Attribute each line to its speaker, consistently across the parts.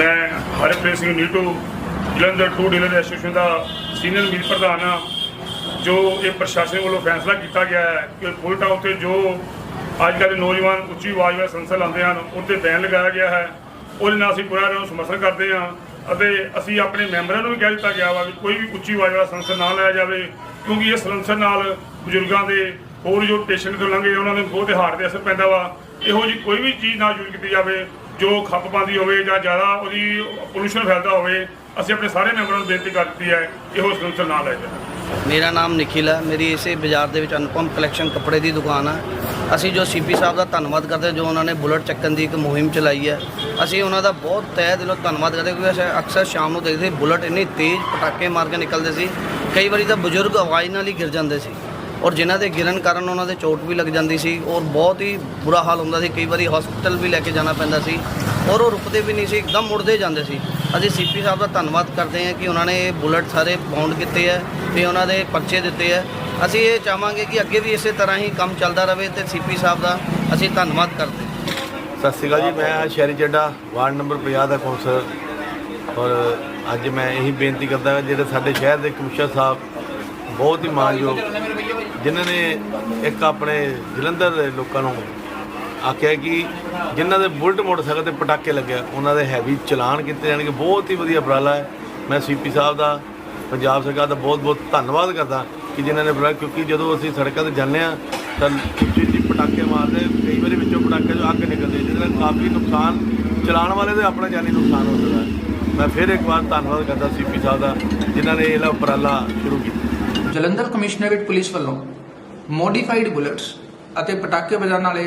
Speaker 1: ਮੈਂ Harpreet Singh Neetu, Jalandhar two dealer association ਦਾ senior ਮੀਤ ਪ੍ਰਧਾਨ ਹਾਂ, ਜੋ ਇਹ ਪ੍ਰਸ਼ਾਸਨ ਵੱਲੋਂ ਫੈਸਲਾ ਕੀਤਾ ਗਿਆ ਹੈ ਕਿ ਬੁਲਟਾਂ ਉੱਤੇ ਜੋ ਅੱਜ ਕੱਲ੍ਹ ਨੌਜਵਾਨ ਉੱਚੀ ਆਵਾਜ਼ ਵਾਲੇ ਸੰਸਰ ਲਾਉਂਦੇ ਹਨ, ਉੱਤੇ ਬੈਨ ਲਗਾਇਆ ਗਿਆ ਹੈ। ਉਹਦੇ ਨਾਲ ਅਸੀਂ ਪੂਰਾ ਨੂੰ ਸਮਰਥਨ ਕਰਦੇ ਹਾਂ ਅਤੇ ਅਸੀਂ ਆਪਣੇ ਮੈਂਬਰਾਂ ਨੂੰ ਵੀ ਕਹਿ ਦਿੱਤਾ ਗਿਆ ਵਾ ਕਿ ਕੋਈ ਵੀ ਉੱਚੀ ਆਵਾਜ਼ ਵਾਲਾ ਸੰਸਰ ਨਾ ਲਾਇਆ ਜਾਵੇ, ਕਿਉਂਕਿ ਇਹ ਸਲੰਸਰ ਨਾਲ ਬਜ਼ੁਰਗਾਂ ਦੇ ਹੋਰ ਜੋ ਪੇਸ਼ੈਂਟ ਤੋਂ ਲੰਘੇ ਉਹਨਾਂ ਦੇ ਬਹੁਤ ਹਾਰਟ ਤੇ ਅਸਰ ਪੈਂਦਾ ਵਾ। ਇਹੋ ਜੀ ਕੋਈ ਵੀ ਚੀਜ਼ ਨਾ ਯੂਜ਼ ਕੀਤੀ ਜਾਵੇ ਜੋ ਖੱਪ ਪਾਉਂਦੀ ਹੋਵੇ ਜਾਂ ਜ਼ਿਆਦਾ ਉਹਦੀ ਪੋਲੂਸ਼ਨ ਫੈਲਦਾ ਹੋਵੇ ਅਸੀਂ ਆਪਣੇ ਸਾਰੇ ਮੈਂਬਰਾਂ ਨੂੰ ਬੇਨਤੀ ਕਰ ਦਿੱਤੀ ਹੈ ਇਹ ਉਹ ਨਾ ਲਾਇਆ ਜਾਵੇ
Speaker 2: ਮੇਰਾ ਨਾਮ ਨਿਖਿਲ ਹੈ। ਮੇਰੀ ਇਸੇ ਬਾਜ਼ਾਰ ਦੇ ਵਿੱਚ ਅਨੁਪਮ ਕਲੈਕਸ਼ਨ ਕੱਪੜੇ ਦੀ ਦੁਕਾਨ ਹੈ ਅਸੀਂ ਜੋ ਸੀਪੀ ਸਾਹਿਬ ਦਾ ਧੰਨਵਾਦ ਕਰਦੇ ਜੋ ਉਹਨਾਂ ਨੇ ਬੁਲਟ ਚੱਕਣ ਦੀ ਇੱਕ ਮੁਹਿੰਮ ਚਲਾਈ ਹੈ ਅਸੀਂ ਉਹਨਾਂ ਦਾ ਬਹੁਤ ਤਹਿ ਦਿਲੋਂ ਧੰਨਵਾਦ ਕਰਦੇ ਕਿਉਂਕਿ ਅਸੀਂ ਅਕਸਰ ਸ਼ਾਮ ਨੂੰ ਦੇਖਦੇ ਸੀ, ਬੁਲਟ ਇੰਨੀ ਤੇਜ਼ ਪਟਾਕੇ ਮਾਰ ਕੇ ਨਿਕਲਦੇ ਸੀ। ਕਈ ਵਾਰੀ ਤਾਂ ਬਜ਼ੁਰਗ ਆਵਾਜ਼ ਨਾਲ ਹੀ ਗਿਰ ਜਾਂਦੇ ਸੀ। ਔਰ ਜਿਨ੍ਹਾਂ ਦੇ ਗਿਰਨ ਕਾਰਨ ਉਹਨਾਂ ਦੇ ਚੋਟ ਵੀ ਲੱਗ ਜਾਂਦੀ ਸੀ ਔਰ ਬਹੁਤ ਹੀ ਬੁਰਾ ਹਾਲ ਹੁੰਦਾ ਸੀ। ਕਈ ਵਾਰੀ ਹਸਪੀਟਲ ਵੀ ਲੈ ਕੇ ਜਾਣਾ ਪੈਂਦਾ ਸੀ ਔਰ ਉਹ ਰੁਕਦੇ ਵੀ ਨਹੀਂ ਸੀ, ਇੱਕਦਮ ਮੁੜਦੇ ਜਾਂਦੇ ਸੀ। ਅਸੀਂ ਸੀਪੀ ਸਾਹਿਬ ਦਾ ਧੰਨਵਾਦ ਕਰਦੇ ਹਾਂ ਕਿ ਉਹਨਾਂ ਨੇ ਇਹ ਬੁਲਟ ਸਾਰੇ ਬਾਉਂਡ ਕੀਤੇ ਹੈ ਤੇ ਉਹਨਾਂ ਦੇ ਪਰਚੇ ਦਿੱਤੇ ਹੈ। ਅਸੀਂ ਇਹ ਚਾਹਾਂਗੇ ਕਿ ਅੱਗੇ ਵੀ ਇਸੇ ਤਰ੍ਹਾਂ ਹੀ ਕੰਮ ਚੱਲਦਾ ਰਹੇ ਤੇ ਸੀਪੀ ਸਾਹਿਬ ਦਾ ਅਸੀਂ ਧੰਨਵਾਦ ਕਰਦੇ
Speaker 3: ਸਤਿ ਸ਼੍ਰੀ ਅਕਾਲ ਜੀ, ਮੈਂ ਸ਼ਹਿਰੀ ਚੱਡਾ ਵਾਰਡ ਨੰਬਰ 50 ਦਾ ਕੌਂਸਲਰ। ਔਰ ਅੱਜ ਮੈਂ ਇਹੀ ਬੇਨਤੀ ਕਰਦਾ ਹਾਂ, ਜਿਹੜੇ ਸਾਡੇ ਸ਼ਹਿਰ ਦੇ ਕਮਿਸ਼ਨਰ ਸਾਹਿਬ, ਬਹੁਤ ਹੀ ਮਾਣਯੋਗ ਜਿਨ੍ਹਾਂ ਨੇ ਇੱਕ ਆਪਣੇ ਜਲੰਧਰ ਦੇ ਲੋਕਾਂ ਨੂੰ ਆਖਿਆ ਕਿ ਜਿਨ੍ਹਾਂ ਦੇ ਬੁਲਟ ਮੋਟਰਸਾਈਕਲ ਤੇ ਪਟਾਕੇ ਲੱਗਿਆ, ਉਹਨਾਂ ਦੇ ਹੈਵੀ ਚਲਾਨ ਕੀਤੇ ਜਾਣਗੇ। ਬਹੁਤ ਹੀ ਵਧੀਆ ਉਪਰਾਲਾ ਹੈ। ਮੈਂ ਸੀਪੀ ਸਾਹਿਬ ਦਾ, ਪੰਜਾਬ ਸਰਕਾਰ ਦਾ ਬਹੁਤ ਬਹੁਤ ਧੰਨਵਾਦ ਕਰਦਾ ਕਿ ਜਿਨ੍ਹਾਂ ਨੇ ਉਪਰਾਲਾ, ਕਿਉਂਕਿ ਜਦੋਂ ਅਸੀਂ ਸੜਕਾਂ ਤੇ ਜਾਂਦੇ ਹਾਂ, ਤਾਂ ਉੱਚੀ ਉੱਚੀ ਪਟਾਕੇ ਮਾਰਦੇ, ਕਈ ਵਾਰੀ ਵਿੱਚੋਂ ਪਟਾਕੇ ਚੋਂ ਅੱਗ ਨਿਕਲਦੀ ਜਿਹਦੇ ਨਾਲ ਕਾਫੀ ਨੁਕਸਾਨ ਚਲਾਉਣ ਵਾਲੇ ਦੇ ਆਪਣਾ ਜਾਨੀ ਨੁਕਸਾਨ ਹੋ ਸਕਦਾ ਮੈਂ ਫਿਰ ਇੱਕ ਵਾਰ ਧੰਨਵਾਦ ਕਰਦਾ ਸੀਪੀ ਸਾਹਿਬ ਦਾ, ਜਿਨ੍ਹਾਂ ਨੇ ਇਹ ਲਾ ਉਪਰਾਲਾ ਸ਼ੁਰੂ ਕੀਤਾ।
Speaker 4: ਜਲੰਧਰ ਕਮਿਸ਼ਨਰੇਟ ਪੁਲਿਸ ਵੱਲੋਂ ਮੋਡੀਫਾਈਡ ਬੁਲੇਟਸ ਅਤੇ ਪਟਾਕੇ ਵਜਾਉਣ ਵਾਲੇ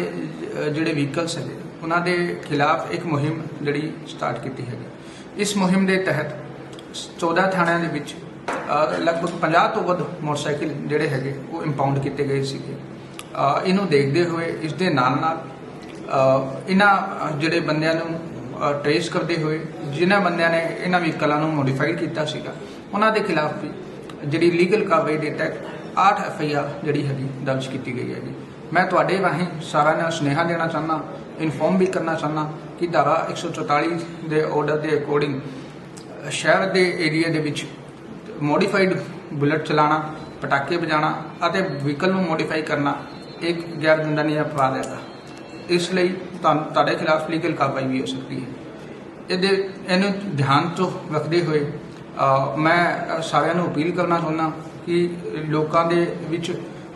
Speaker 4: ਜਿਹੜੇ ਵਹੀਕਲਸ ਹੈਗੇ, ਉਹਨਾਂ ਦੇ ਖਿਲਾਫ ਇੱਕ ਮੁਹਿੰਮ ਜਿਹੜੀ ਸਟਾਰਟ ਕੀਤੀ ਹੈਗੀ। ਇਸ ਮੁਹਿੰਮ ਦੇ ਤਹਿਤ 14 ਥਾਣਿਆਂ ਦੇ ਵਿੱਚ ਲਗਭਗ 50 ਤੋਂ ਵੱਧ ਮੋਟਰਸਾਈਕਲ ਜਿਹੜੇ ਹੈਗੇ, ਉਹ ਇੰਪਾਊਂਡ ਕੀਤੇ ਗਏ ਸੀਗੇ। ਇਹਨੂੰ ਦੇਖਦੇ ਹੋਏ, ਇਸ ਦੇ ਨਾਲ ਨਾਲ ਇਹਨਾਂ ਜਿਹੜੇ ਬੰਦਿਆਂ ਨੂੰ ਟ੍ਰੇਸ ਕਰਦੇ ਹੋਏ, ਜਿਨ੍ਹਾਂ ਬੰਦਿਆਂ ਨੇ ਇਹਨਾਂ ਵਹੀਕਲਾਂ ਨੂੰ ਮੋਡੀਫਾਈਡ ਕੀਤਾ ਸੀਗਾ, ਉਹਨਾਂ ਦੇ ਖਿਲਾਫ ਵੀ ਜਿਹੜੀ ਲੀਗਲ ਕਾਰਵਾਈ ਦੇ ਤਹਿਤ 8 ਐਫ ਆਈ ਆਰ ਜਿਹੜੀ ਹੈਗੀ ਦਰਜ ਕੀਤੀ ਗਈ ਹੈਗੀ। ਮੈਂ ਤੁਹਾਡੇ ਰਾਹੀਂ ਸਾਰਿਆਂ ਨੂੰ ਸੁਨੇਹਾ ਦੇਣਾ ਚਾਹੁੰਦਾ, ਇਨਫੋਰਮ ਵੀ ਕਰਨਾ ਚਾਹੁੰਦਾ ਕਿ ਧਾਰਾ 144 ਦੇ ਆਰਡਰ ਦੇ ਅਕੋਰਡਿੰਗ ਸ਼ਹਿਰ ਦੇ ਏਰੀਆ ਦੇ ਵਿੱਚ ਮੋਡੀਫਾਈਡ ਬੁਲਟ ਚਲਾਉਣਾ ਪਟਾਕੇ ਵਜਾਉਣਾ ਅਤੇ ਵਹੀਕਲ ਨੂੰ ਮੋਡੀਫਾਈ ਕਰਨਾ ਇੱਕ ਗੈਰ ਦੰਡਨੀ ਅਪਰਾਧ ਹੈਗਾ। ਇਸ ਲਈ ਤੁਹਾਡੇ ਖਿਲਾਫ ਲੀਗਲ ਕਾਰਵਾਈ ਵੀ ਹੋ ਸਕਦੀ ਹੈ। ਇਹਦੇ, ਇਹਨੂੰ ਧਿਆਨ ਤੋਂ ਰੱਖਦੇ ਹੋਏ ਮੈਂ ਸਾਰਿਆਂ ਨੂੰ ਅਪੀਲ ਕਰਨਾ ਚਾਹੁੰਦਾ ਕਿ ਲੋਕਾਂ ਦੇ ਵਿੱਚ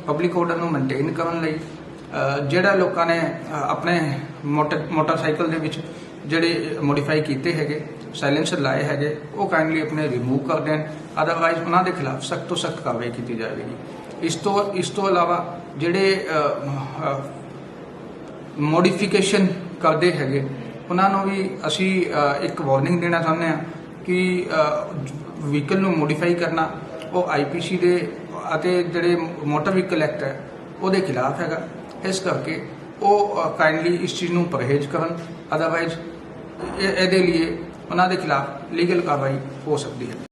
Speaker 4: ਪਬਲਿਕ ਆਰਡਰ ਨੂੰ ਮੇਨਟੇਨ ਕਰਨ ਲਈ ਜਿਹੜਾ ਲੋਕਾਂ ਨੇ ਆਪਣੇ ਮੋਟਰ, ਮੋਟਰਸਾਈਕਲ ਦੇ ਵਿੱਚ ਜਿਹੜੇ ਮੋਡੀਫਾਈ ਕੀਤੇ ਹੈਗੇ ਸਾਇਲੈਂਸਰ ਲਾਏ ਹੈਗੇ, ਉਹ ਕਾਈਂਡਲੀ ਆਪਣੇ ਰਿਮੂਵ ਕਰ ਦੇਣ ਅਦਰਵਾਈਜ਼ ਉਹਨਾਂ ਦੇ ਖਿਲਾਫ ਸਖਤ ਤੋਂ ਸਖਤ ਕਾਰਵਾਈ ਕੀਤੀ ਜਾਵੇਗੀ। ਇਸ ਤੋਂ ਇਸ ਤੋਂ ਇਲਾਵਾ ਜਿਹੜੇ ਮੋਡੀਫਿਕੇਸ਼ਨ ਕਰਦੇ ਹੈਗੇ, ਉਹਨਾਂ ਨੂੰ ਵੀ ਅਸੀਂ ਇੱਕ ਵਾਰਨਿੰਗ ਦੇਣਾ ਚਾਹੁੰਦੇ ਹਾਂ ਕਿ ਵਹੀਕਲ ਨੂੰ ਮੋਡੀਫਾਈ ਕਰਨਾ, ਉਹ ਆਈਪੀਸੀ ਦੇ ਅਤੇ ਜਿਹੜੇ ਮੋਟਰ ਵਹੀਕਲ ਐਕਟ ਹੈ, ਉਹਦੇ ਖਿਲਾਫ ਹੈਗਾ। ਇਸ ਕਰਕੇ ਉਹ ਕਾਈਂਡਲੀ ਇਸ ਚੀਜ਼ ਨੂੰ ਪਰਹੇਜ਼ ਕਰਨ। ਅਦਰਵਾਈਜ਼ ਇਹਦੇ ਲਈ ਉਹਨਾਂ ਦੇ ਖਿਲਾਫ ਲੀਗਲ ਕਾਰਵਾਈ ਹੋ ਸਕਦੀ ਹੈ।